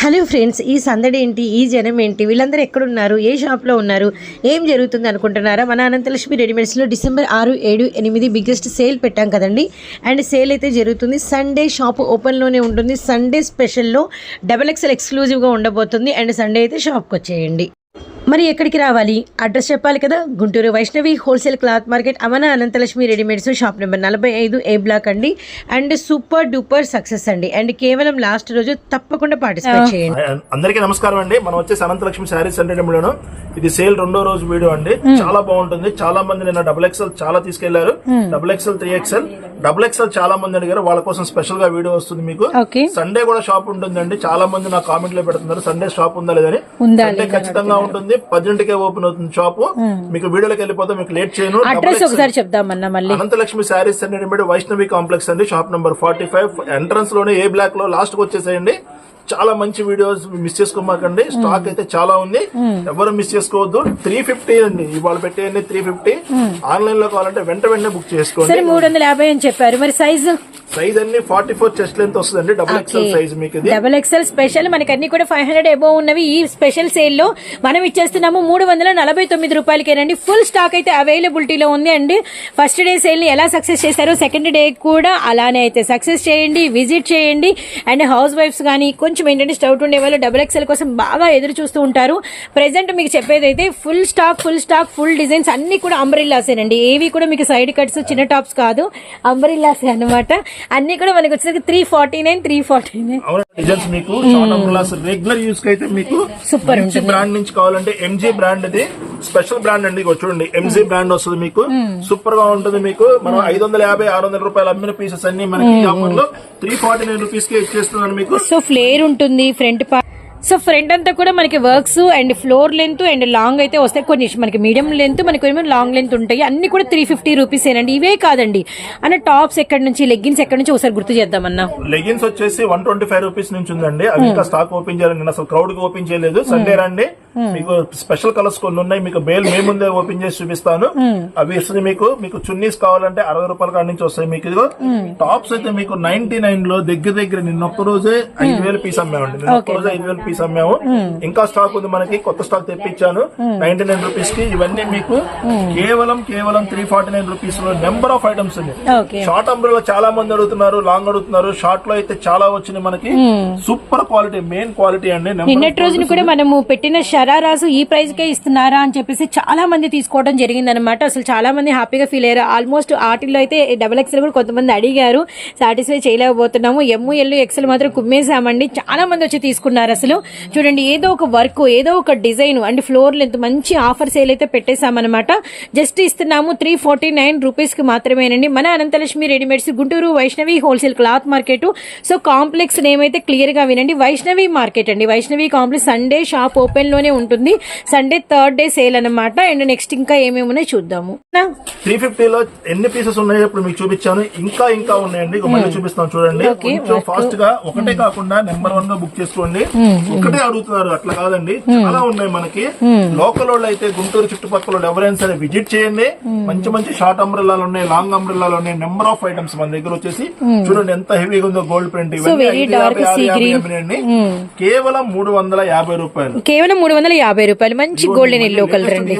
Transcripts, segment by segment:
Hello friends ఈ సందడి ఏంటి ఈ జనం ఏంటి వీళ్ళందరూ ఎక్కడున్నారు? ఏ షాప్లో ఉన్నారు? ఏం జరుగుతుంది అనుకుంటున్నారా? మన అనంతలక్ష్మి రెడీమేడ్స్లో డిసెంబర్ ఆరు ఏడు ఎనిమిది బిగ్గెస్ట్ సేల్ పెట్టాం కదండి. అండ్ సేల్ అయితే జరుగుతుంది. సండే షాప్ ఓపెన్లోనే ఉంటుంది. సండే స్పెషల్లో డబల్ ఎక్స్ఎల్ ఎక్స్క్లూజివ్గా ఉండబోతుంది. అండ్ సండే అయితే షాప్కి వచ్చేయండి. మరి ఎక్కడికి రావాలి? అడ్రస్ చెప్పాలి కదా? Guntur Vaishnavi wholesale cloth market అమన Anantalakshmi readymades shop number నలభై ఐదు ఏ బ్లాక్ అండి. అండ్ సూపర్ డూపర్ సక్సెస్ అండి. అండ్ కేవలం లాస్ట్ రోజు తప్పకుండా పార్టిసిపేట్ చేయండి. అందరికీ నమస్కారం అండి. మనం వచ్చేసి అనంతలక్ష్మి శారీస్ సెంటర్ ఇది సేల్ రెండో రోజు వీడియో అండి. చాలా బాగుంటుంది. చాలా మంది నిన్న డబుల్ ఎక్స్ఎల్ చాలా తీసుకెళ్ళారు. Double XL three XL double XL చాలా మంది అడిగారు. వాళ్ళ కోసం స్పెషల్గా వీడియో వస్తుంది మీకు. సండే కూడా షాప్ ఉంటుందండి. చాలా మంది నా కామెంట్లో పెడుతున్నారు. సండే షాప్ ఉందా లేదని సండే ఖచ్చితంగా ఉంటుంది. పదింటికే ఓపెన్ అవుతుంది షాప్ మీకు వీడియోలోకి వెళ్ళిపోతే మీకు లేట్ చేయను. Anantalakshmi sarees and. Readymade Vaishnavi complex అండి. షాప్ నెంబర్ ఫార్టీ ఫైవ్ ఎంట్రన్స్లోనే ఏ బ్లాక్లో లాస్ట్కి వచ్చేసేయండి. చాలా మంచి వీడియోస్ మిస్ చేసుకోమాకండి. స్టాక్ అయితే చాలా ఉంది. ఎవరు మిస్ చేసుకోవద్దు. త్రీ ఫిఫ్టీ అండి. ఇవాళ పెట్టేయండి త్రీ ఫిఫ్టీ ఆన్లైన్లో కావాలంటే వెంట వెంటనే బుక్ చేసుకోండి. మూడు వందల యాభై అని చెప్పారు. మరి సైజు సైజ్ అన్ని ఫార్టీ ఫోర్ చెస్ట్ లెంత్ వస్తుందండి డబుల్ ఎక్స్ఎల్ సైజ్ మీకు డబల్ ఎక్స్ఎల్ స్పెషల్ మనకి అన్ని కూడా ఫైవ్ హండ్రెడ్ ఎబో ఉన్నవి. ఈ స్పెషల్ సేల్లో మనం ఇచ్చేస్తున్నాము మూడు వందల నలభై తొమ్మిది రూపాయలకేనండి. ఫుల్ స్టాక్ అయితే అవైలబిలిటీలో ఉంది అండి. ఫస్ట్ డే సేల్ని ఎలా సక్సెస్ చేశారో సెకండ్ డే కూడా అలానే అయితే సక్సెస్ చేయండి విజిట్ చేయండి. అండ్ హౌస్ వైఫ్స్ కానీ కొంచెం ఏంటంటే స్టౌట్ ఉండే వాళ్ళు డబుల్ ఎక్స్ఎల్ కోసం బాగా ఎదురు చూస్తూ ఉంటారు. ప్రెసెంట్ మీకు చెప్పేది అయితే full stock full stock full designs అన్ని కూడా అంబ్రిల్లాసేనండి ఏవి కూడా మీకు సైడ్ కట్స్ చిన్న టాప్స్ కాదు. అంబ్రిల్లాసే అన్నమాట. అన్ని కూడా మనకి వచ్చేసరికి three forty nine three forty nine designs మీకు షార్ట్ అంబ్రెలాస్ రెగ్యులర్ యూస్కి అయితే మీకు సూపర్ మంచి బ్రాండ్ నుంచి కావాలంటే ఎంజీ బ్రాండ్ ఇది స్పెషల్ బ్రాండ్ అండి. చూడండి ఎంజీ బ్రాండ్ వస్తుంది మీకు. సూపర్గా ఉంటుంది మీకు. మనం ఐదు వందల యాభై ఆరు వందల రూపాయలు అమ్మిన పీసెస్ అన్ని మనకి ఆఫర్లో త్రీ ఫార్టీ నైన్ రూపీస్కి ఇచ్చేస్తున్నాను మీకు. సో ఫ్లేర్ ఉంటుంది ఫ్రంట్ పార్ట్ సో ఫ్రంట్ అంతా కూడా మనకి works and floor length and long అయితే వస్తాయి. కొన్ని మనకి మీడియం లెంత్ మనకి ఏమో లాంగ్ లెంత్ ఉంటాయి. అన్ని కూడా త్రీ ఫిఫ్టీ రూపీస్ ఏనండి. ఇవే కాదండి. అన్న టాప్స్ ఎక్కడి నుంచి లెగ్గిన్స్ ఎక్కడి నుంచి ఒకసారి గుర్తు చేద్దామన్నా? లెగిన్స్ వచ్చేసి వన్ ట్వంటీ ఫైవ్ రూపీస్ నుంచి ఉందండి. అవి ఇంకా స్టాక్ ఓపెన్ చేయాలి నేను అసలు క్రౌడ్కి ఓపెన్ చేయలేదు. సండే రండి. మీకు స్పెషల్ కలర్స్ కొన్ని ఉన్నాయి. మీకు బేల్ మే ముందే ఓపెన్ చేసి చూపిస్తాను. అవి ఇస్తుంది మీకు. మీకు చున్నీస్ కావాలంటే అరవై రూపాయల కాడి నుంచి వస్తాయి మీకు ఇదిగో. టాప్స్ అయితే మీకు నైన్టీ నైన్లో దగ్గర దగ్గర నిన్న ఒక్క రోజే ఐదు వేల పీస్ అమ్మామండి. నిన్న ఒక్క రోజే ఐదు వేల పీస్ అమ్మాము. ఇంకా స్టాక్ ఉంది మనకి. కొత్త స్టాక్ తెప్పించాను. నైన్టీ నైన్ రూపీస్కి ఇవన్నీ మీకు కేవలం కేవలం త్రీ ఫార్టీ నైన్ రూపీస్లో నెంబర్ ఆఫ్ ఐటమ్స్ ఉన్నాయి. షార్ట్ అంబ్రెలా చాలా మంది అడుగుతున్నారు లాంగ్ అడుగుతున్నారు. షార్ట్లో అయితే చాలా వచ్చినాయి మనకి. సూపర్ క్వాలిటీ మెయిన్ క్వాలిటీ అండి నిన్నటి రోజున కూడా మనము పెట్టిన షరారాసు ఈ ప్రైజ్కే ఇస్తున్నారా అని చెప్పేసి చాలా మంది తీసుకోవడం జరిగింది అనమాట అసలు చాలా మంది హ్యాపీగా ఫీల్ అయ్యారు. ఆల్మోస్ట్ ఆటిల్లో అయితే డబల్ ఎక్స్ఎల్ కూడా కొంతమంది అడిగారు. సాటిస్ఫై చేయలేకపోతున్నాము. ఎమ్ము ఎల్లు ఎక్సెల్ మాత్రం కుమ్మేసామండి చాలా మంది వచ్చి తీసుకున్నారు అసలు. చూడండి ఏదో ఒక వర్క్ ఏదో ఒక డిజైన్ అండ్ ఫ్లోర్ లెంత్ మంచి ఆఫర్ సేల్ అయితే పెట్టేశామన్నమాట. జస్ట్ ఇస్తున్నాము త్రీ ఫార్టీ నైన్ రూపీస్కి మాత్రమేనండి. మన Anantalakshmi readymades Guntur Vaishnavi wholesale cloth market. So complex name అయితే క్లియర్గా వినండి. వైష్ణవి మార్కెట్ అండి. Vaishnavi complex Sunday shop open లోనే ఉంటుంది. సండే థర్డ్ డే సేల్ అన్నమాట. అండ్ నెక్స్ట్ ఇంకా ఏమేమి ఉన్నాయో చూద్దాము. త్రీ ఫిఫ్టీలో ఎన్ని పీసెస్ ఉన్నాయో ఇప్పుడు మీకు చూపించాను. ఇంకా ఇంకా ఉన్నాయండి. మళ్ళీ చూపిస్తాను చూడండి. కొంచెం ఫాస్ట్గా ఒకటే కాకుండా నెంబర్ వన్గా బుక్ చేసుకోండి. ఒకటే అడుగుతున్నారు. అట్లా కాదండి. చాలా ఉన్నాయి మనకి. లోకల్ వాళ్ళు అయితే గుంటూరు చుట్టుపక్కల ఎవరైనా సరే విజిట్ చేయండి. మంచి మంచి షార్ట్ అంబ్రెల్లాలు ఉన్నాయి లాంగ్ అంబ్రెల్లాలు ఉన్నాయి. నెంబర్ ఆఫ్ ఐటమ్స్ మన దగ్గర వచ్చేసి చూడండి ఎంత హెవీగా ఉందో గోల్డ్ ప్రింట్ ఇవన్నీ కేవలం మూడు వందల యాభై రూపాయలు. కేవలం మూడు వందల యాభై రూపాయలు. మంచి గోల్డెన్ ఎల్లో కలర్ అండి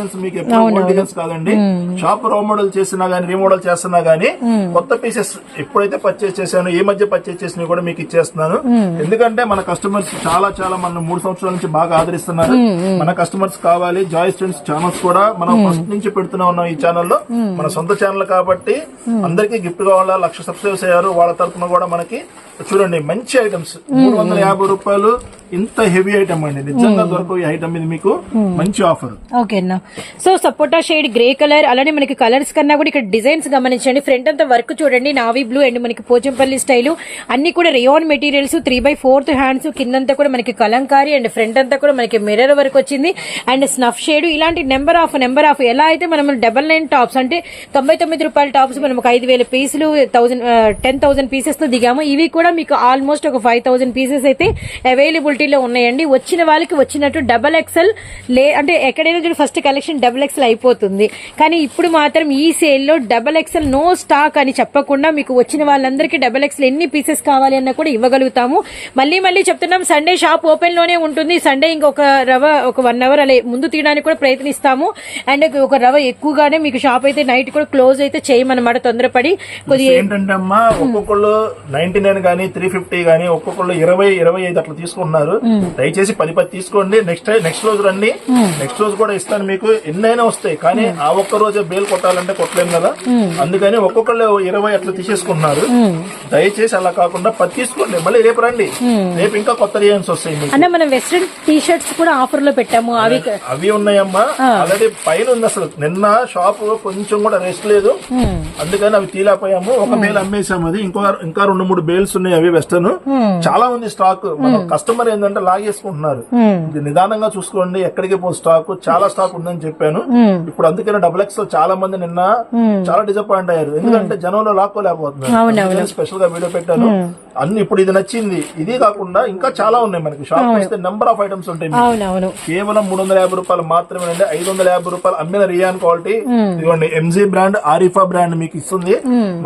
కాదండి. షాప్ రో మోడల్ చేసినా గానీ రీమోడల్ చేస్తున్నా గానీ కొత్త పీసెస్ ఎప్పుడైతే పర్చేస్ చేశానో ఈ మధ్య పర్చేస్ చేసినా కూడా మీకు ఇచ్చేస్తున్నాను. ఎందుకంటే మన కస్టమర్స్ చాలా చాలా మన మూడు సంవత్సరాల నుంచి బాగా ఆదరిస్తున్నారు. మన కస్టమర్స్ కావాలి జాయ్ స్టూడెంట్స్ ఛానల్స్ కూడా మనం ఫస్ట్ నుంచి పెడుతూనే ఉన్నాం ఈ ఛానల్లో మన సొంత ఛానల్ కాబట్టి అందరికీ గిఫ్ట్ కావాలా లక్ష సబ్స్క్రైబర్స్ అయ్యారు. వాళ్ళ తరపున కూడా మనకి చూడండి మంచి ఐటమ్స్ మూడు వందల యాభై రూపాయలు. ఇంత హెవీ ఐటమ్ అండి. నిజంగా దొరకవు ఈ ఇది మీకు మంచి ఆఫర్ ఓకే అన్న. So sapota shade grey colour అలానే మనకి కలర్స్ కన్నా కూడా ఇక్కడ డిజైన్స్ గమనించండి. ఫ్రంట్ అంతా వర్క్ చూడండి. నావీ బ్లూ అండ్ మనకి పోచంపల్లి స్టైల్ అన్ని కూడా rayon materials three by fourth hands కిందంతా కూడా మనకి కలంకారీ అండ్ ఫ్రంట్ అంతా కూడా మనకి మిర్రర్ వర్క్ వచ్చింది. అండ్ స్నఫ్ షేడ్ ఇలాంటి నెంబర్ ఆఫ్ నెంబర్ ఆఫ్ ఎలా అయితే మనం డబల్ నైన్ టాప్స్ అంటే తొంభై తొమ్మిది రూపాయల టాప్స్ మనం ఒక ఐదు వేల పీసులు థౌసండ్ టెన్ థౌసండ్ పీసెస్తో దిగాము. ఇవి కూడా మీకు ఆల్మోస్ట్ ఒక ఫైవ్ థౌసండ్ పీసెస్ అయితే అవైలబిలిటీలో ఉన్నాయండి. వచ్చిన వాళ్ళకి వచ్చినట్టు డబల్ ఎక్సెల్ లే అంటే ఎక్కడైనా చూడు ఫస్ట్ కలెక్షన్ డబుల్ ఎక్సెల్ అయిపోతుంది. కానీ ఇప్పుడు మాత్రం ఈ సేల్లో డబుల్ ఎక్సెల్ నో స్టాక్ అని చెప్పకుండా మీకు వచ్చిన వాళ్ళందరికీ డబుల్ ఎక్సెల్ ఎన్ని పీసెస్ కావాలి అన్న కూడా ఇవ్వగలుగుతాము. మళ్ళీ మళ్ళీ చెప్తున్నాం సండే షాప్ ఓపెన్లోనే ఉంటుంది. సండే ఇంకొక రవ ఒక వన్ అవర్ అలా ముందు తీయడానికి కూడా ప్రయత్నిస్తాము. అండ్ ఒక రవ ఎక్కువగానే మీకు షాప్ అయితే నైట్ కూడా క్లోజ్ అయితే చేయమన్నమాట తొందరపడి. కొద్దిగా ఏంటంటే అమ్మా ఒక్కొక్కళ్ళు నైన్టీ నైన్ గానీ త్రీ ఫిఫ్టీ ఒక్కొక్కళ్ళు ఇరవై ఇరవై ఐదు అట్లా తీసుకుంటున్నారు. దయచేసి పది పది తీసుకోండి. నెక్స్ట్ నెక్స్ట్ రోజు రండి. నెక్స్ట్ రోజు కూడా ఇస్తాను మీకు. ఎన్నైనా వస్తాయి. కానీ ఆ ఒక్క రోజే బేల్ కొట్టాలంటే కొట్టలేం కదా. అందుకని ఒక్కొక్కళ్ళు ఇరవై అట్లా తీసేసుకుంటున్నారు. దయచేసి అలా కాకుండా పది తీసుకోండి. మళ్ళీ రేపు రండి. రేపు ఇంకా కొత్త డిజైన్స్ వస్తాయి అన్న మనం వెస్ట్రన్ టీ షర్ట్స్ కూడా ఆఫర్లో పెట్టాము. అవి అవి ఉన్నాయమ్మా. ఆల్రెడీ పైన ఉంది అసలు. నిన్న షాప్ కొంచెం కూడా రెస్ట్ లేదు. అందుకని అవి తీలేకపోయాము. ఒక బేల్ అమ్మేసాము అది. ఇంకో ఇంకా రెండు మూడు బేల్స్ ఉన్నాయి అవి వెస్టర్న్ చాలా ఉంది స్టాక్ కస్టమర్ ఏంటంటే లాగేసుకుంటున్నారు. నిదానంగా చూసుకోండి ఎక్కడికి పో స్టాక్ చాలా స్టాక్ ఉందని చెప్పాను. ఇప్పుడు అందుకని డబుల్ ఎక్స్ చాలా మంది నిన్న చాలా డిసప్పాయింట్ అయ్యారు. ఎందుకంటే జనంలో లాక్కోలేకపోతున్నారు. స్పెషల్గా వీడియో పెట్టాను. అన్ని ఇప్పుడు ఇది నచ్చింది. ఇది కాకుండా ఇంకా చాలా ఉన్నాయి మనకి. షాప్ వస్తే నెంబర్ ఆఫ్ ఐటమ్స్ ఉంటాయి. అవునవును. కేవలం మూడు వందల యాభై రూపాయలు మాత్రమే అండి. ఐదు వందల యాభై రూపాయలు అమ్మిన రియాన్ క్వాలిటీ ఇదిగోండి ఎంజీ బ్రాండ్ ఆరిఫా బ్రాండ్ మీకు ఇస్తుంది.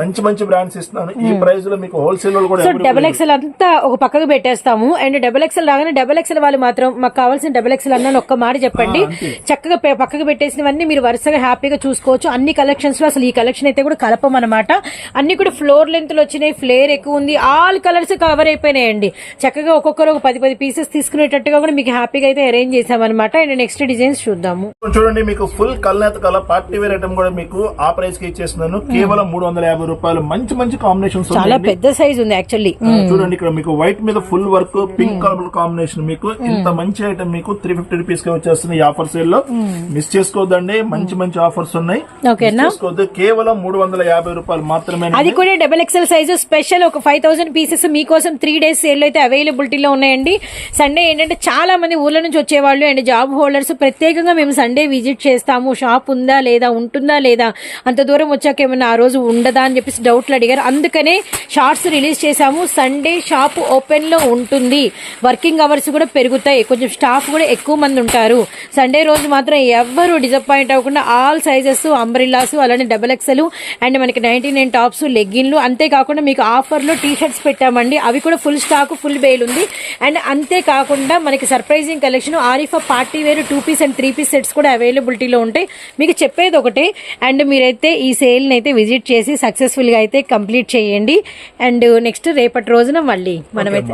మంచి మంచి బ్రాండ్స్ ఇస్తున్నాను. ఈ ప్రైస్లో మీకు హోల్సేల్ కూడా డబుల్ ఎక్స్ఎల్ అంతా ఒక పక్కకు పెట్టేస్తాము. అండ్ డబుల్ ఎక్స్ఎల్ రాగానే డబుల్ ఎక్స్ఎల్ వాళ్ళు మాత్రం మాకు కావాల్సిన డబుల్ ఎక్స్ఎల్ అన్న ఒక్క మాట చెప్పండి. చక్కగా పక్కకు పెట్టేసినవన్నీ మీరు వరుసగా హ్యాపీగా చూసుకోవచ్చు. అన్ని కలెక్షన్స్లో అసలు ఈ కలెక్షన్ అయితే కూడా కలపం అనమాట అన్ని కూడా ఫ్లోర్ లెంత్లో వచ్చినాయి. ఫ్లేర్ ఎక్కువ ఉంది. ఆల్ కలర్స్ కవర్ అయిపోయినాయండి. చక్కగా ఒక్కొక్కరు ఒక పది పది పీసెస్ తీసుకునేటట్టుగా కూడా మీకు హ్యాపీగా అయితే అరేంజ్ చేసామన్నమాట. అండ్ నెక్స్ట్ డిజైన్స్ చూద్దాము. చూడండి మీకు ఫుల్ కల్నేత కల పార్టీ వేర్ ఐటమ్ కూడా మీకు ఆ ప్రైస్కి ఇచ్చేస్తున్నాను. కేవలం మూడు వందల యాభై రూపాయలు. మంచి మంచి కాంబినేషన్స్ చాలా పెద్ద సైజ్ ఉంది యాక్చువల్లీ చూడండి ఇక్కడ మీకు వైట్ మీద full work pink colour combination మీకు. ఇంత మంచి ఐటమ్ మీకు త్రీ ఫిఫ్టీ రూపీస్కి వచ్చేస్తుంది ఈ ఆఫర్ సేల్లో. మిస్ చేసుకోవద్దండి మంచి మంచి ఆఫర్స్ ఉన్నాయి. చేసుకోవద్దు కేవలం మూడు వందల యాభై రూపాయలు మాత్రమే అది కూడా డబుల్ ఎక్సెల్ సైజు స్పెషల్ ఒక ఫైవ్ థౌసండ్ పీసెస్ మీకోసం త్రీ డేస్ సేల్ అయితే అవైలబిలిటీలో ఉన్నాయండి. సండే ఏంటంటే చాలా మంది ఊర్ల నుంచి వచ్చేవాళ్ళు అండ్ జాబ్ హోల్డర్స్ ప్రత్యేకంగా మేము సండే విజిట్ చేస్తాము. షాప్ ఉందా లేదా ఉంటుందా లేదా అంత దూరం వచ్చాక ఏమన్నా ఆ రోజు ఉండదా అని చెప్పేసి డౌట్లు అడిగారు. అందుకనే షార్ట్స్ రిలీజ్ చేశాము. సండే షాప్ ఓపెన్లో ఉంటుంది. వర్కింగ్ అవర్స్ కూడా పెరుగుతాయి. కొంచెం స్టాఫ్ కూడా ఎక్కువ మంది ఉంటారు. సండే రోజు మాత్రం ఎవ్వరు డిసప్పాయింట్ అవ్వకుండా ఆల్ సైజెస్ అంబ్రిల్లాస్ అలానే డబల్ ఎక్సెల్ అండ్ మనకి నైన్టీ నైన్ టాప్స్ లెగ్గిన్లు అంతేకాకుండా మీకు ఆఫర్లో టీ షర్ట్స్ పెట్టామండి. అవి కూడా ఫుల్ స్టాక్ ఫుల్ బేల్ ఉంది. అండ్ అంతేకాకుండా మనకి surprising collection Arifa party wear two piece and three piece sets కూడా అవైలబిలిటీలో ఉంటాయి. మీకు చెప్పేది ఒకటే. అండ్ మీరైతే ఈ సేల్ని అయితే విజిట్ చేసి సక్సెస్ఫుల్గా అయితే కంప్లీట్ చేయండి. అండ్ నెక్స్ట్ రేపటి రోజున మళ్ళీ మనమైతే